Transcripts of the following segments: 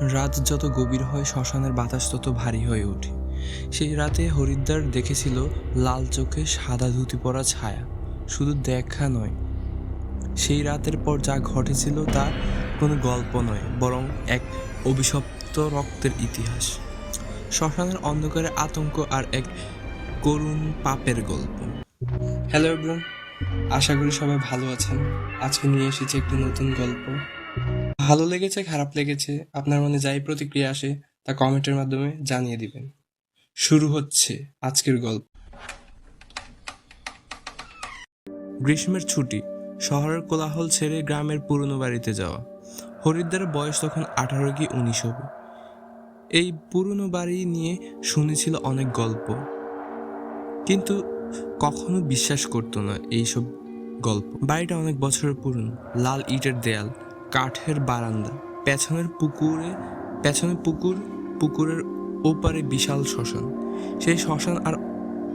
রাত যত গভীর হয়, শ্মশানের বাতাস তত ভারী হয়ে ওঠে। সেই রাতে হরিদ্বার দেখেছিল লাল চোখে সাদা ধুতি পরা ছায়া, শুধু দেখা নয়। সেই রাতের পর যা ঘটেছিল তা কোনো গল্প নয়, বরং এক অভিশপ্ত রক্তের ইতিহাস। শ্মশানের অন্ধকারে আতঙ্ক আর এক করুণ পাপের গল্প। হ্যালো এভরিওয়ান, আশা করি সবাই ভালো আছেন। আজকে নিয়ে এসেছি একটি নতুন গল্প। ভালো লেগেছে, খারাপ লেগেছে, আপনার মনে যাই প্রতিক্রিয়া আসে তা কমেন্টের মাধ্যমে জানিয়ে দিবেন। শুরু হচ্ছে আজকের গল্প। গ্রীষ্মের ছুটি, শহরের কোলাহল ছেড়ে গ্রামের পুরনো বাড়িতে যাওয়া। হরিদ্দারের বয়স তখন আঠারো কি উনিশ হবে। এই পুরনো বাড়ি নিয়ে শুনেছিল অনেক গল্প। কিন্তু কখনো বিশ্বাস করতো না এইসব গল্প। বাড়িটা অনেক বছরের পুরনো, লাল ইটের দেয়াল কাঠের বারান্দা, পেছনের পুকুরে, পেছনে পুকুর, পুকুরের ওপারে বিশাল শ্মশান। সেই শ্মশান আর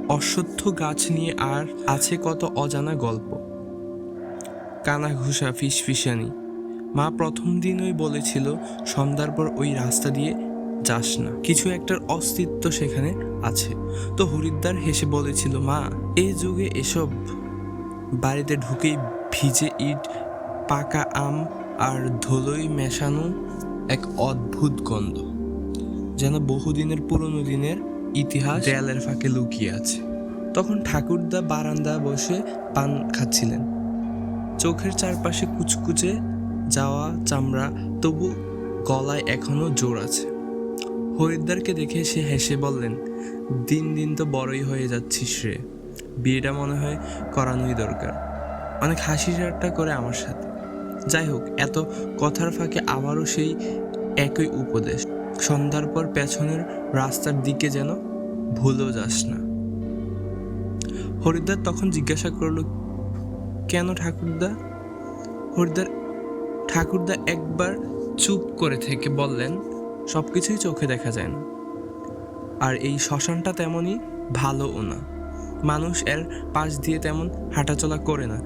অশ্বত্থ গাছ নিয়ে আর আছে কত অজানা গল্প। কানা ঘুষা ফিস ফিসানি মা প্রথম দিনই বলেছিল, সন্ধ্যার পর ওই রাস্তা দিয়ে যাস না। কিছু একটার অস্তিত্ব সেখানে আছে। তো হরিদ্বার হেসে বলেছিল, মা, এই যুগে এসব বাড়িতে ঢুকেই ভিজে ইট, পাকা আম আর ধুলোই মেশানো এক অদ্ভুত গন্ধ, যেন বহুদিনের পুরনো দিনের ইতিহাস দেয়ালের ফাঁকে লুকিয়ে আছে। তখন ঠাকুরদা বারান্দা বসে পান খাচ্ছিলেন। চোখের চারপাশে কুচকুচে যাওয়া চামড়া তবু গলায় এখনও জোর আছে। হরিদ্বারকে দেখে সে হেসে বললেন, দিন দিন তো বড়ই হয়ে যাচ্ছিস রে। বিয়েটা মনে হয় করানোই দরকার। অনেক হাসি ঠাট্টা করে আমার সাথে। যাই হোক এত কথার ফাঁকে আবারও সেই একই উপদেশ। সন্ধ্যার পর পেছনের রাস্তার দিকে যেন ভুলেও যাস না। হরিদ্বার তখন জিজ্ঞাসা করল, কেন ঠাকুরদা? হরিদ্বার, ঠাকুরদা একবার চুপ করে থেকে বললেন সব কিছুই চোখে দেখা যায় না। আর এই শ্মশানটা তেমনই ভালোও না। মানুষ এর পাশ দিয়ে তেমন হাঁটাচলা করে না।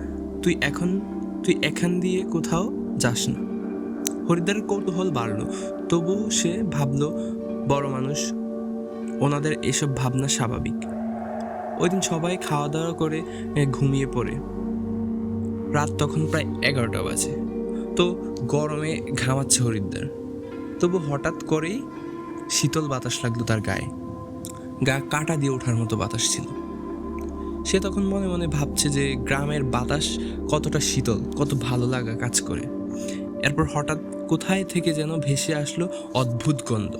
তুই এখন তুই এখান দিয়ে কোথাও যাস না। হরিদ্বারের কৌতূহল বাড়লো, তবুও সে ভাবলো, বড় মানুষ, ওনাদের এসব ভাবনা স্বাভাবিক। ওই দিন সবাই খাওয়া দাওয়া করে ঘুমিয়ে পড়ে। রাত তখন প্রায় এগারোটা বাজে। তো গরমে ঘামাচ্ছে হরিদ্বার। তবু হঠাৎ করেই শীতল বাতাস লাগল তার গায়ে। গা কাটা দিয়ে ওঠার মতো বাতাস ছিল। সে তখন মনে মনে ভাবছে যে গ্রামের বাতাস কতটা শীতল, কত ভালো লাগা কাজ করে। এরপর হঠাৎ কোথায় থেকে যেন ভেসে আসলো অদ্ভুত গন্ধ।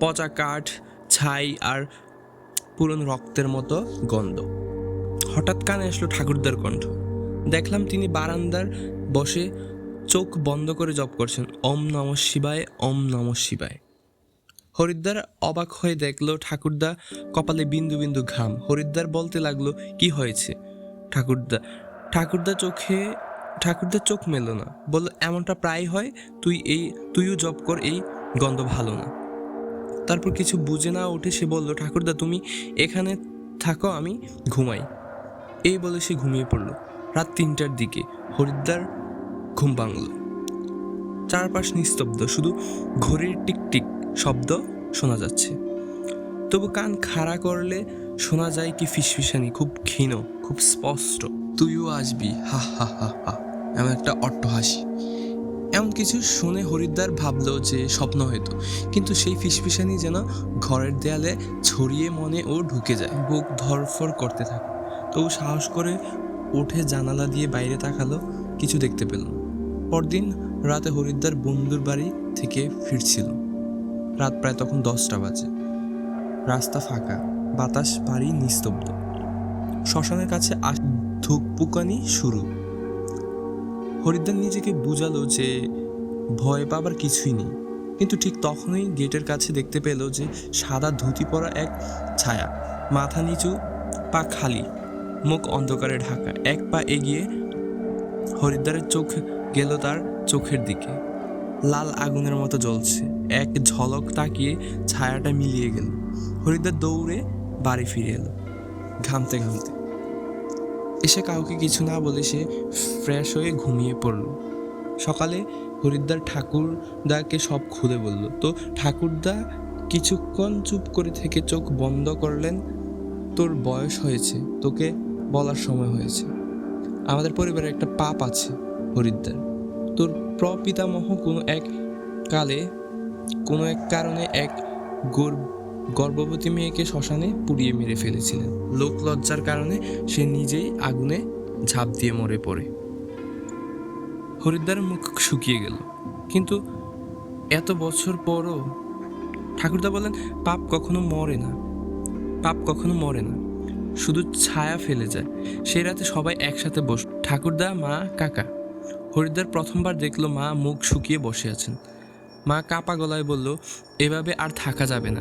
পচা কাঠ, ছাই আর পুরনো রক্তের মতো গন্ধ। হঠাৎ কানে আসলো ঠাকুরদার কণ্ঠ। দেখলাম তিনি বারান্দার বসে চোখ বন্ধ করে জপ করছেন। ওম নম শিবায়, ওম নম শিবায়। হরিদ্বার অবাক হয়ে দেখল ঠাকুরদা কপালে বিন্দু বিন্দু ঘাম। হরিদ্বার বলতে লাগল, কি হয়েছে? ঠাকুরদা ঠাকুরদা চোখে, ঠাকুরদা চোখ মেলল না। বলল, এমনটা প্রায় হয়, তুই এই, তুইও জব কর, এই গন্ধ ভালো না। তারপর কিছু বুঝে না উঠে সে বলল, ঠাকুরদা, তুমি এখানে থাকো, আমি ঘুমাই। এই বলে সে ঘুমিয়ে পড়ল। রাত তিনটার দিকে হরিদ্বার ঘুম ভাঙল। চারপাশ নিস্তব্ধ, শুধু ঘড়ির টিকটিক শব্দ শোনা যাচ্ছে। তবু কান খাড়া করলে শোনা যায় কি ফিসফিসানি খুব ক্ষীণ খুব স্পষ্ট। তুইও আসবি হা হা হা হা এমন একটা অট্ট হাসি। এমন কিছু শুনে হরিদ্বার ভাবলো যে স্বপ্ন হয়তো কিন্তু সেই ফিসফিসানি যেন ঘরের দেয়ালে ছড়িয়ে মনে ও ঢুকে যায়। বুক ধরফর করতে থাকে। তবু সাহস করে উঠে জানালা দিয়ে বাইরে তাকালো কিছু দেখতে পেল পরদিন রাতে হরিদ্বার বন্ধুর বাড়ি থেকে ফিরছিল। রাত প্রায় তখন দশটা বাজে। রাস্তা ফাঁকা, বাতাস ভারী নিস্তব্ধ। শ্মশানের কাছে ধুকপুকানি শুরু। হরিদ্বার নিজেকে বুঝালো যে ভয় পাবার কিছুই নেই। কিন্তু ঠিক তখনই গেটের কাছে দেখতে পেল যে সাদা ধুতি পরা এক ছায়া। মাথা নিচু, পা খালি, মুখ অন্ধকারে ঢাকা। এক পা এগিয়ে হরিদ্বারের চোখ গেল তার চোখের দিকে। লাল আগুনের মতো জ্বলছে। এক ঝলক তাকিয়ে ছায়াটা মিলিয়ে গেল। হরিদ্বার দৌড়ে বাড়ি ফিরে এলো, ঘামতে ঘামতে। এসে কাউকে কিছু না বলে সে ফ্রেশ হয়ে ঘুমিয়ে পড়ল। সকালে হরিদ্বার ঠাকুরদাকে সব খুলে বলল, তো ঠাকুরদা কিছুক্ষণ চুপ করে থেকে চোখ বন্ধ করলেন? তোর বয়স হয়েছে, তোকে বলার সময় হয়েছে। আমাদের পরিবারে একটা পাপ আছে হরিদ্বার। তোর প্রপিতামহ কোনো এক কালে, কোনো এক কারণে এক গর্ভবতী মেয়েকে শ্মশানে পুড়িয়ে মেরে ফেলেছিলেন। লোক লজ্জার কারণে সে নিজেই আগুনে ঝাঁপ দিয়ে মরে পড়ে। হরিদ্বারের মুখ শুকিয়ে গেল। কিন্তু এত বছর পরও ঠাকুরদা বলেন, পাপ কখনো মরে না। পাপ কখনো মরে না। শুধু ছায়া ফেলে যায়। সেই রাতে সবাই একসাথে বস ঠাকুরদা, মা, কাকা। হরিদ্বার প্রথমবার দেখল মা মুখ শুকিয়ে বসে আছেন। মা কাপা গলায় বলল, এভাবে আর থাকা যাবে না।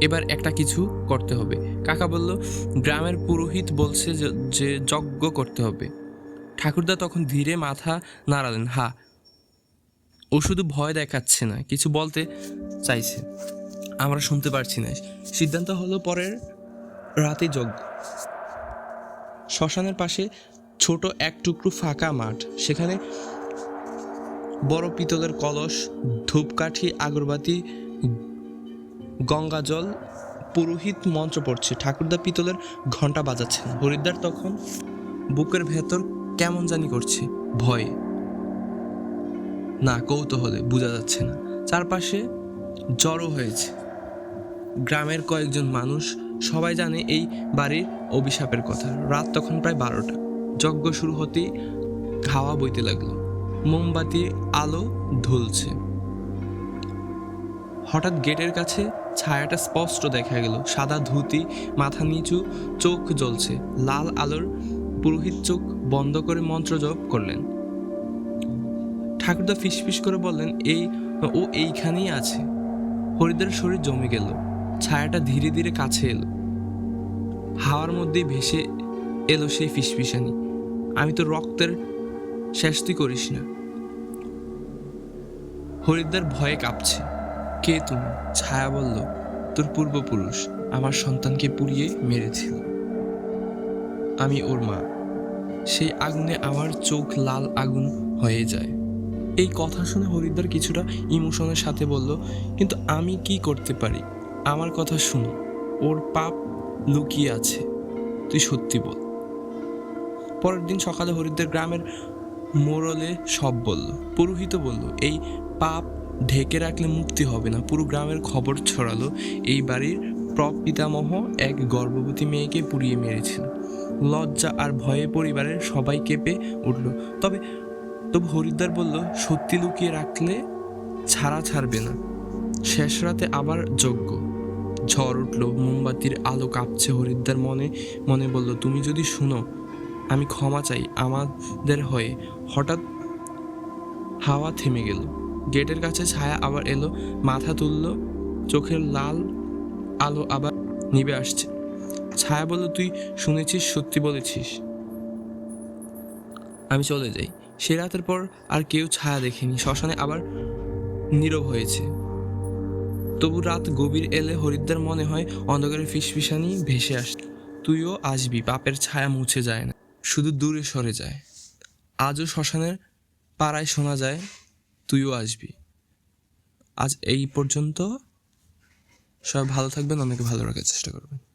এবার একটা কিছু করতে হবে। কাকা বলল, গ্রামের পুরোহিত বলছে যে- যজ্ঞ করতে হবে। ঠাকুরদা তখন ধীরে মাথা নাড়ালেন, হা, ও শুধু ভয় দেখাচ্ছে না, কিছু বলতে চাইছে। আমরা শুনতে পারছি না। সিদ্ধান্ত হলো পরের রাতে যজ্ঞ। শ্মশানের পাশে ছোট এক টুকরো ফাঁকা মাঠ। সেখানে বড় পিতলের কলস, ধূপকাঠি, আগরবাতি গঙ্গা জল পুরোহিত মন্ত্র পড়ছে। ঠাকুরদা পিতলের ঘণ্টা বাজাচ্ছেন। হরিদ্বার তখন বুকের ভেতর কেমন জানি করছে। ভয়ে। না, কৌতূহলে বোঝা যাচ্ছে না। চারপাশে জড়ো হয়েছে। গ্রামের কয়েকজন মানুষ। সবাই জানে এই বাড়ির অভিশাপের কথা। রাত তখন প্রায় বারোটা। যজ্ঞ শুরু হতেই খাওয়া বইতে লাগল। মোমবাতি, আলো ধুলছে। হঠাৎ গেটের কাছে ছায়াটা স্পষ্ট দেখা গেল। সাদা ধুতি, মাথা নিচু, চোখ জ্বলছে। লাল আলোর পুরোহিত চোখ বন্ধ করে মন্ত্র জপ করলেন। ঠাকুরদা ফিসফিস করে বললেন, এই, ও এইখানেই আছে। হরিদ্বার শরীর জমে গেল। ছায়াটা ধীরে ধীরে কাছে এলো। হাওয়ার মধ্যেই ভেসে এলো সেই ফিসফিসানি। আমি তো রক্তের শেষ তুই করিস না। হরিদ্বার ভয়ে কাঁপছে। কে তুমি? ছায়া বলল, তোর পূর্বপুরুষ আমার সন্তানকে পুড়িয়ে মেরেছিল। আমি ওর মা। সেই আগুনে আমার চোখ লাল আগুন হয়ে যায়। এই কথা শুনে হরিদ্বার কিছুটা ইমোশনের সাথে বলল, কিন্তু আমি কি করতে পারি? আমার কথা শুনো, ওর পাপ লুকিয়ে আছে। তুই সত্যি বল। পরের দিন সকালে হরিদ্বার গ্রামের মোড়লে সব বলল পুরোহিত বলল, এই পাপ ঢেকে রাখলে মুক্তি হবে না। পুরো গ্রামের খবর ছড়ালো, এই বাড়ির প্রপিতামহ এক গর্ভবতী মেয়েকে পুড়িয়ে মেরেছিল লজ্জা আর ভয়ে পরিবারের সবাই কেঁপে উঠল। তবে, তবু হরিদ্বার বলল, সত্যি লুকিয়ে রাখলে ছাড়া ছাড়বে না। শেষ রাতে আবার যজ্ঞ। ঝড় উঠল, মোমবাতির আলো কাঁপছে হরিদ্বার মনে মনে বলল, তুমি যদি শুনো আমি ক্ষমা চাই আমাদের হয়ে। হঠাৎ হাওয়া থেমে গেল। গেটের কাছে ছায়া আবার এলো, মাথা তুলল, চোখের লাল আলো আবার নিবে আসছে। ছায়া বলল, তুই শুনেছিস, সত্যি বলেছিস। আমি চলে যাই। সে রাতের পর আর কেউ ছায়া দেখেনি। শ্মশানে আবার নীরব হয়েছে। তবু রাত গভীর এলে হরিদ্বার মনে হয় অন্ধকারের ফিসফিসানি ভেসে আস। তুইও আসবি, পাপের ছায়া মুছে যায় না। শুধু দূরে সরে যায়। আজও শ্মশানের পাড়ায় শোনা যায়, তুইও আসবি। আজ এই পর্যন্ত সবাই ভালো থাকবেন, অনেকে ভালো রাখার চেষ্টা করবেন।